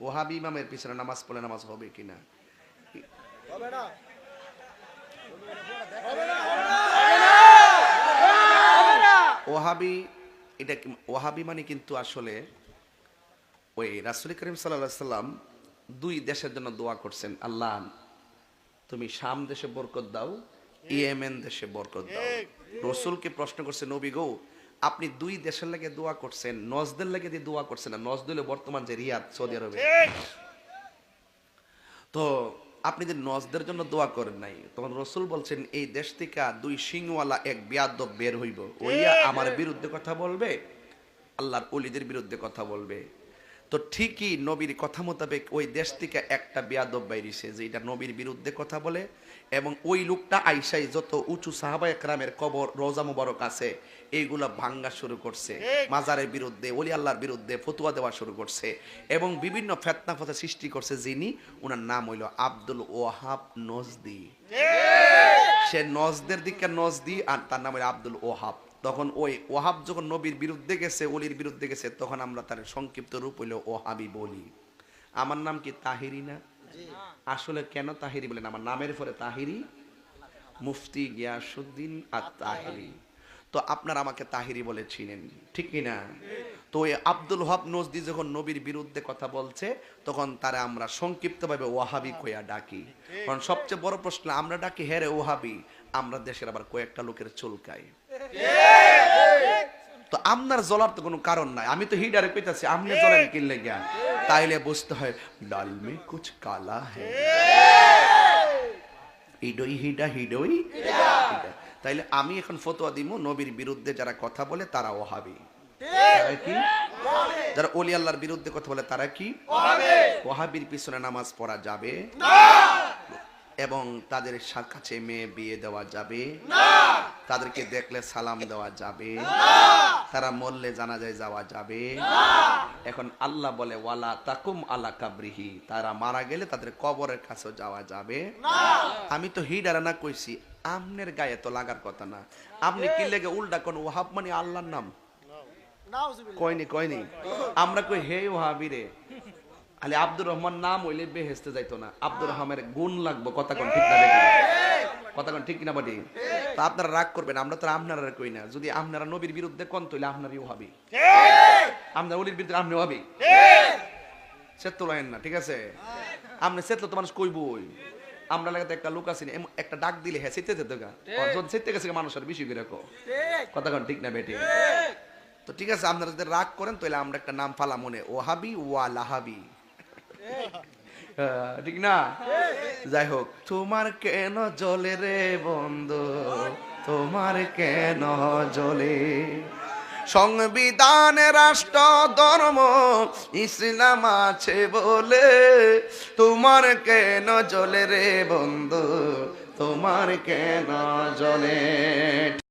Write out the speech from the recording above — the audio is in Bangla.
ওহাবি ইমামের পিছনে নামাজ পড়লে নামাজ হবে কিনা ওহাবি এটা কি- ওহাবি মানে কিন্তু আসলে ওই রাসুল করিম সাল্লাহ সাল্লাম দুই দেশের জন্য দোয়া করছেন আল্লাহ তুমি শাম দেশে বরকত দাও ইয়েমেন দেশে বরকত দাও। রসুলকে প্রশ্ন করছে নবী গো আপনি দুই দেশের লাগে দোয়া করছেন নজদের লাগে দিয়ে দোয়া করছেন না নজদুলে বর্তমান যে রিয়াদ সৌদি আরবে। তো আপনি যে নজদের জন্য দোয়া করেন নাই তখন রসুল বলছেন এই দেশ থেকে দুই সিংওয়ালা এক বিয়াদব বের হইব। ওইয়া আমার বিরুদ্ধে কথা বলবে আল্লাহর অলিদের বিরুদ্ধে কথা বলবে। তো ঠিকই নবীর কথা মোতাবেক ওই দেশ থেকে একটা বেয়াদব বাইরিছে যে এটা নবীর বিরুদ্ধে কথা বলে এবং ওই লোকটা আইসাই যত উঁচু সাহাবা একরামের কবর রোজা মুবারক আছে এইগুলা ভাঙ্গা শুরু করছে মাজারের বিরুদ্ধে ওলি আল্লাহর বিরুদ্ধে ফতুয়া দেওয়া শুরু করছে এবং বিভিন্ন ফেতনা ফতা সৃষ্টি করছে যিনি ওনার নাম হইল আব্দুল ওয়াহাব নজদি। সে নজদের দিকে নজদি আর তার নাম হইল আব্দুল ওহাব তখন ওই ওহাব যখন নবীর বিরুদ্ধে গেছে অলির বিরুদ্ধে গেছে তখন আমরা তার সংক্ষিপ্ত রূপ হইল ওহাবি বলি। আমার নাম কি তাহিরি না? আসলে কেন তাহিরি বলেন? আমার নামের পরে তাহিরি? মুফতি গিয়াসুদ্দিন আর তাহিরি। তো আপনারা আমাকে তাহিরি বলে চিনেন, ঠিক কি না তো ওই আব্দুল ওহাব নজদি যখন নবীর বিরুদ্ধে কথা বলছে, তখন তারা আমরা সংক্ষিপ্তভাবে ওয়াহাবি কইয়া ডাকি। কারণ সবচেয়ে বড় প্রশ্ন, আমরা ডাকি হেরে ওহাবি আমরা দেশের আবার কয়েকটা লোকের চুলকাই তো আপনার জ্বলার তো কোনো কারণ নাই। আমি তো হিডারে কইতাছি, আপনি জ্বলেন কিনলে গিয়া তাইলে বুঝতে হয় ডাল মে কুছ কালা হ্যাঁ হিডা, হিডই হিডা। তাইলে আমি এখন ফতোয়া দিব নবীর বিরুদ্ধে যারা কথা বলে তারা ওহাবি যারা অলি আল্লাহর বিরুদ্ধে কথা বলে তারা কি? ওহাবির পিছনে নামাজ পড়া যাবে? এবং তাদের কাছে মেয়ে বিয়ে দেওয়া যাবে? তাদেরকে দেখলে সালাম দেওয়া যাবে? তারা মরলে জানাজায় যাওয়া যাবে? এখন আল্লাহ বলে ওয়ালা তাকুম আলা কাবরিহি। তারা মারা গেলে তাদের কবরের কাছে যাওয়া যাবে। আমি তো হিডারা না কইছি আমনের গায়ে তো লাগার কথা না। আপনি কি লেগে উল্টা কোন ওহাব মানে আল্লাহর নাম? কয়নি কয়নি আমরা কই হে ওহাবি রে। আলে আব্দুর রহমান নাম হইলে বেহেস্তে যাইতো না। আব্দুর রহমানের গুণ লাগবো কথা কোন ঠিক না কথা কোন ঠিক না বাটি তা আপনারা রাগ করবেন আমরা তো আপনারা কই না। যদি আপনারা নবীর বিরুদ্ধে কোন তৈলে আপনারই ওহাবি আপনার অলির বিরুদ্ধে আপনি ওহাবি সেত্ত লাইন না ঠিক আছে? আপনি সেতলো তো মানুষ কইবই। আমরা লাগাতে একটা লোক আছি একটা ডাক দিলে হ্যাঁ সেতে যেতে গা। যখন সেতে গেছে মানুষের বেশি করে কথা কোন ঠিক না বেটি? তো ঠিক আছে আপনারা যদি রাগ করেন তাহলে আমরা একটা নাম ফালা মনে ওহাবি ওয়া লাহাবি। হ্যাঁ, ঠিক না? যাই হোক তোমার কেন জলে রে বন্ধু? তোমার কেন জলে? সংবিধান রাষ্ট্র ধর্ম ইসলাম আছে বলে। তোমার কেন জলে রে বন্ধু? তোমার কেন জলে?